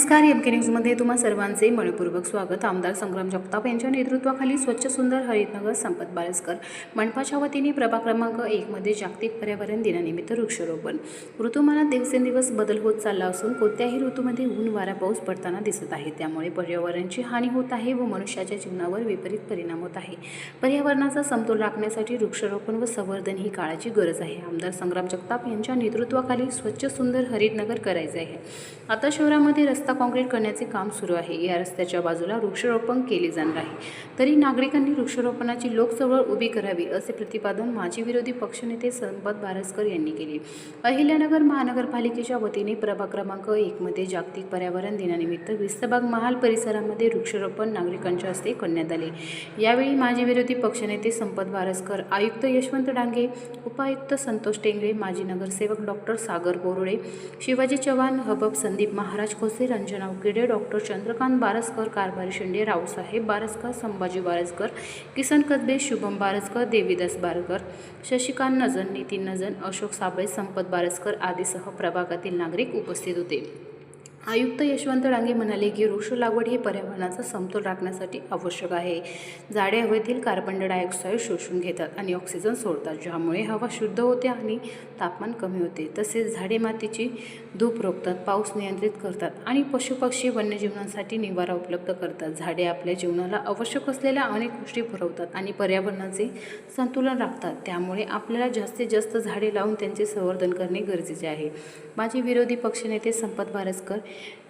नमस्कार एम के न्यूजमध्ये तुम्हा सर्वांचे मनपूर्वक स्वागत. आमदार संग्राम जगताप यांच्या नेतृत्वाखाली स्वच्छ सुंदर हरितनगर संपत बारसकर मंडपाच्या वतीने प्रभाग क्रमांक एकमध्ये जागतिक पर्यावरण दिनानिमित्त वृक्षारोपण. ऋतुमानात दिवसेंदिवस बदल होत चालला असून कोणत्याही ऋतूमध्ये ऊन वारा पाऊस पडताना दिसत आहे. त्यामुळे पर्यावरणाची हानी होत आहे व मनुष्याच्या जीवनावर विपरीत परिणाम होत आहे. पर्यावरणाचा समतोल राखण्यासाठी वृक्षारोपण व संवर्धन ही काळाची गरज आहे. आमदार संग्राम जगताप यांच्या नेतृत्वाखाली स्वच्छ सुंदर हरितनगर करायचे आहे. आता शहरामध्ये रस्ता काँक्रीट करण्याचे काम सुरू आहे. या रस्त्याच्या बाजूला वृक्षारोपण केले जाणार आहे. तरी नागरिकांनी वृक्षारोपणाची लोकचळवळ उभी करावी असे प्रतिपादन माजी विरोधी पक्षनेते संपत बारसकर यांनी केले. अहिल्यानगर महानगरपालिकेच्या वतीने प्रभाग क्रमांक एकमध्ये जागतिक पर्यावरण दिनानिमित्त विस्तबाग महाल परिसरामध्ये वृक्षारोपण नागरिकांच्या हस्ते करण्यात आले. यावेळी माजी विरोधी पक्षनेते संपत बारसकर आयुक्त यशवंत डांगे उपायुक्त संतोष टेंगळे माजी नगरसेवक डॉक्टर सागर बोरुळे शिवाजी चव्हाण हबब संदीप महाराज खोसे रंजना उकिडे डॉक्टर चंद्रकांत बारसकर कारभारी शिंदे रावसाहेब बारसकर संभाजी बारसकर किसन कदबे शुभम बारसकर देवीदास बारकर शशिकांत नजन नितीन नजन अशोक साबळे संपत बारसकर आदीसह प्रभागातील नागरिक उपस्थित होते. आयुक्त यशवंत डांगे म्हणाले की वृक्ष लागवड ही पर्यावरणाचा समतोल राखण्यासाठी आवश्यक आहे. झाडे हवेतील कार्बन डायऑक्साईड शोषून घेतात आणि ऑक्सिजन सोडतात ज्यामुळे हवा शुद्ध होते आणि तापमान कमी होते. तसेच झाडे मातीची धूप रोखतात पाऊस नियंत्रित करतात आणि पशुपक्षी वन्यजीवांसाठी निवारा उपलब्ध करतात. झाडे आपल्या जीवनाला आवश्यक असलेल्या अनेक गोष्टी पुरवतात आणि पर्यावरणाचे संतुलन राखतात. त्यामुळे आपल्याला जास्तीत जास्त झाडे लावून त्यांचे संवर्धन करणे गरजेचे आहे. माजी विरोधी पक्षनेते संपत भारसकर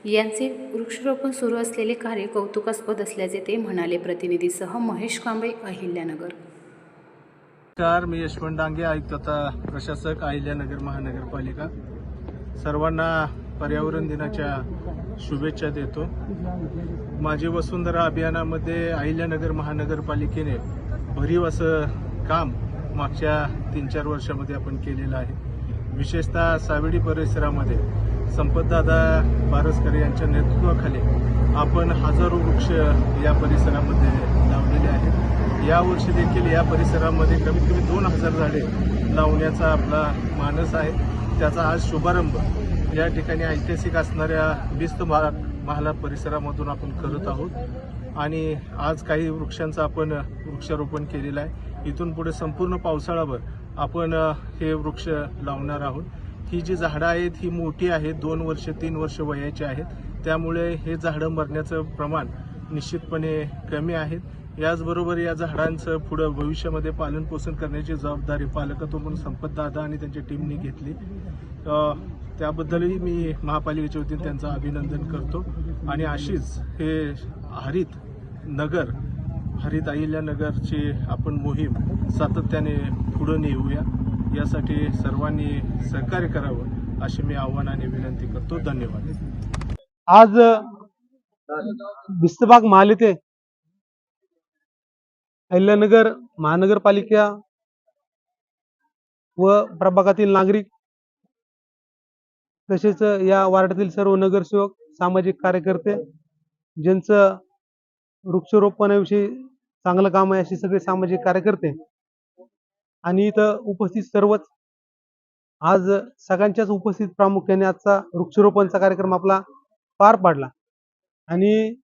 यांचे वृक्षारोपण सुरू असलेले कार्य कौतुकास्पद असल्याचे ते म्हणाले. प्रतिनिधीसह महेश कांबळे अहिल्यानगर. नमस्कार मी यशवंत डांगे आयुक्त आता प्रशासक अहिल्यानगर महानगरपालिका. सर्वांना पर्यावरण दिनाच्या शुभेच्छा देतो. माझी वसुंधरा अभियानामध्ये अहिल्यानगर महानगरपालिकेने भरीव असं काम मागच्या तीन चार वर्षामध्ये आपण केलेलं आहे. विशेषतः सावेडी परिसरामध्ये संपतदादा पारसकर यांच्या नेतृत्वाखाली आपण हजारो वृक्ष या परिसरामध्ये लावलेले आहेत. यावर्षी देखील या परिसरामध्ये कमीत कमी दोन हजार झाडे लावण्याचा आपला मानस आहे. त्याचा आज शुभारंभ या ठिकाणी ऐतिहासिक असणाऱ्या बिस्त महा महाला परिसरामधून आपण करत आहोत. आणि आज काही वृक्षांचं आपण वृक्षारोपण केलेलं आहे. इथून पुढे संपूर्ण पावसाळ्याभर आपण हे वृक्ष लावणार आहोत. ही जी झाडं आहेत ही मोठी आहेत दोन वर्ष तीन वर्ष वयाची आहेत. त्यामुळे हे झाडं मरण्याचं प्रमाण निश्चितपणे कमी आहेत. याचबरोबर या झाडांचं पुढं भविष्यामध्ये पालन पोषण करण्याची जबाबदारी पालकत्व म्हणून संपत दादा आणि त्यांच्या टीमने घेतली. त्याबद्दलही मी महापालिकेच्या वतीने त्यांचं अभिनंदन करतो. आणि अशीच हे हरित नगर हरित अहिल्यानगरची आपण मोहीम सातत्याने पुढं नेऊया. यासाठी सर्वांनी सहकार्य करावं अशी मी आव्हानाने विनंती करतो. धन्यवाद. आज बिस्तबाग महाल येथे अहिल्यानगर महानगरपालिका व प्रभागातील नागरिक तसेच या वार्डातील सर्व नगरसेवक सामाजिक कार्यकर्ते ज्यांचं वृक्षारोपणाविषयी चांगलं काम आहे असे सगळे सामाजिक कार्यकर्ते आणि इथं उपस्थित सर्वच. आज सगळ्यांच्याच उपस्थित प्रामुख्याने आजचा वृक्षारोपणचा कार्यक्रम आपला पार पाडला. आणि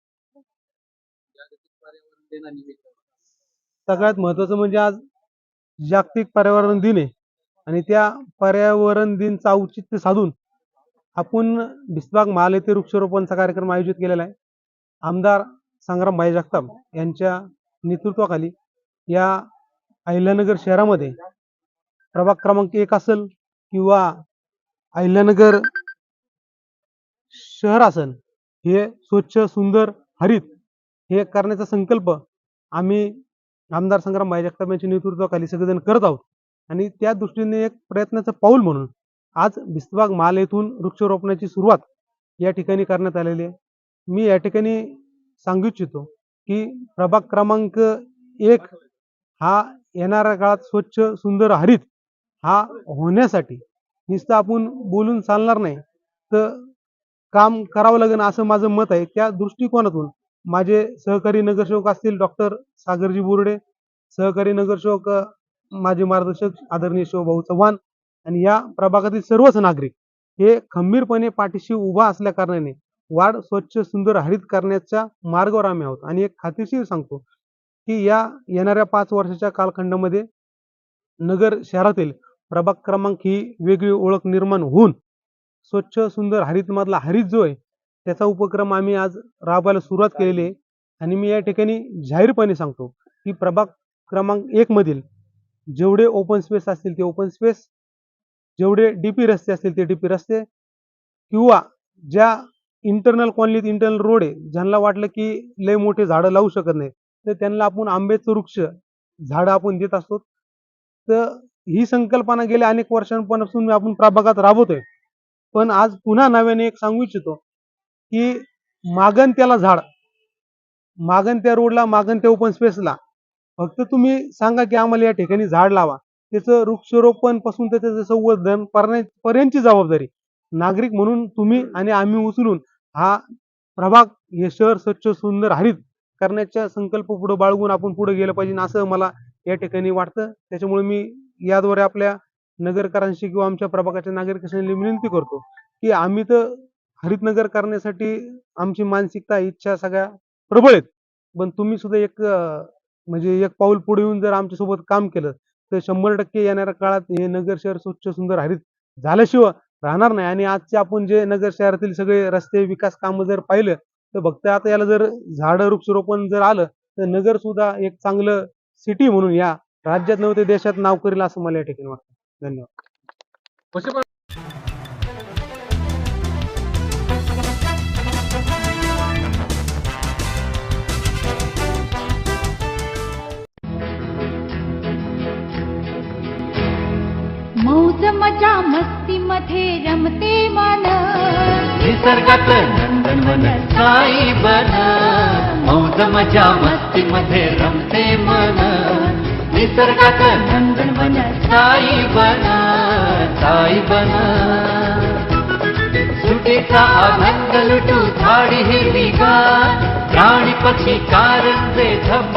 सगळ्यात महत्वाचं म्हणजे आज जागतिक पर्यावरण दिन आहे. आणि त्या पर्यावरण दिनचं औचित्य साधून आपण बिस्बाग महाल येथे वृक्षारोपणचा कार्यक्रम आयोजित केलेला आहे. आमदार संग्राम भाई जगताप यांच्या नेतृत्वाखाली या अहिल्यानगर शहरामध्ये प्रभाग क्रमांक एक असेल किंवा अहिल्यानगर शहर असेल हे स्वच्छ सुंदर हरित हे करण्याचा संकल्प आम्ही आमदार संग्राम भाई जगताप यांच्या नेतृत्वाखाली सगळेजण करत आहोत. आणि त्या दृष्टीने एक प्रयत्नाचं पाऊल म्हणून आज बिस्तबाग माल येथून वृक्षारोपणाची सुरुवात या ठिकाणी करण्यात आलेली आहे. मी या ठिकाणी सांगू इच्छितो की प्रभाग क्रमांक एक हा येणाऱ्या काळात स्वच्छ सुंदर हरित हा होण्यासाठी नुसतं आपण बोलून चालणार नाही. तर काम करावं लागेल असं माझं मत आहे. त्या दृष्टिकोनातून माझे सहकारी नगरसेवक असतील डॉक्टर सागरजी बोर्डे सहकारी नगरसेवक माझे मार्गदर्शक आदरणीय शिवभाऊ चव्हाण आणि या प्रभागातील सर्वच नागरिक हे खंबीरपणे पाठीशी उभा असल्या कारणाने वाढ स्वच्छ सुंदर हरित करण्याच्या मार्गावर आम्ही आहोत. आणि एक खात्रीशीर सांगतो की या येणाऱ्या पाच वर्षाच्या कालखंडामध्ये नगर शहरातील प्रभाग क्रमांक ही वेगळी ओळख निर्माण होऊन स्वच्छ सुंदर हरितमधला हरित जो आहे त्याचा उपक्रम आम्ही आज राबवायला सुरुवात केलेली आहे. आणि मी या ठिकाणी जाहीरपणे सांगतो की प्रभाग क्रमांक एक मधील जेवढे ओपन स्पेस असतील ते ओपन स्पेस जेवढे डीपी रस्ते असतील ते डीपी रस्ते किंवा ज्या इंटरनल कॉलनीत इंटरनल रोड आहे ज्यांना वाटलं की लय मोठे झाडं लावू शकत नाही तर त्यांना आपण आंब्याचं वृक्ष झाडं आपण देत असतो. तर ही संकल्पना गेल्या अनेक वर्षांपासून आपण प्रभागात राबवतोय. पण आज पुन्हा नव्याने एक सांगू इच्छितो की मागण त्याला झाड. मागण त्या रोडला मागण त्या ओपन स्पेसला फक्त तुम्ही सांगा की आम्हाला या ठिकाणी झाड लावा. त्याचं वृक्षरोपणपासून त्याचं संवर्धन पर्यंतची जबाबदारी. नागरिक म्हणून तुम्ही आणि आम्ही उचलून हा प्रभाग हे शहर स्वच्छ सुंदर हरित करण्याच्या संकल्प पुढे बाळगून आपण पुढे गेलं पाहिजे असं मला या ठिकाणी वाटतं. त्याच्यामुळे मी याद्वारे आपल्या नगरकरांशी किंवा आमच्या प्रभागाच्या नागरिकांशी विनंती करतो की आम्ही तर हरित नगर करण्यासाठी आमची मानसिकता इच्छा सगळ्या प्रबळ आहेत. पण तुम्ही सुद्धा एक म्हणजे एक पाऊल पुढे येऊन जर आमच्यासोबत काम केलं तर शंभर टक्के येणाऱ्या काळात हे नगर शहर स्वच्छ सुंदर हरित झाल्याशिवाय राहणार नाही. आणि आजचे आपण जे नगर शहरातील सगळे रस्ते विकास कामं जर पाहिलं तर फक्त आता याला जर झाडं वृक्षारोपण जर आलं तर नगर सुद्धा एक चांगलं सिटी म्हणून या राज्यात नव्हते देशात नाव करेल असं मला या ठिकाणी वाटतं. धन्यवाद. मौज मजा मस्ती मध्ये रमते मन निसर्गात नंदनवन साई बन। मौज मजा मस्ती मध्ये रमते मन। निसर्गात नंदनवन साई बन। साई बन। सुटीचा आनंद लुटू झाडी गार प्राणी पक्षी कारंजे धबधब्याची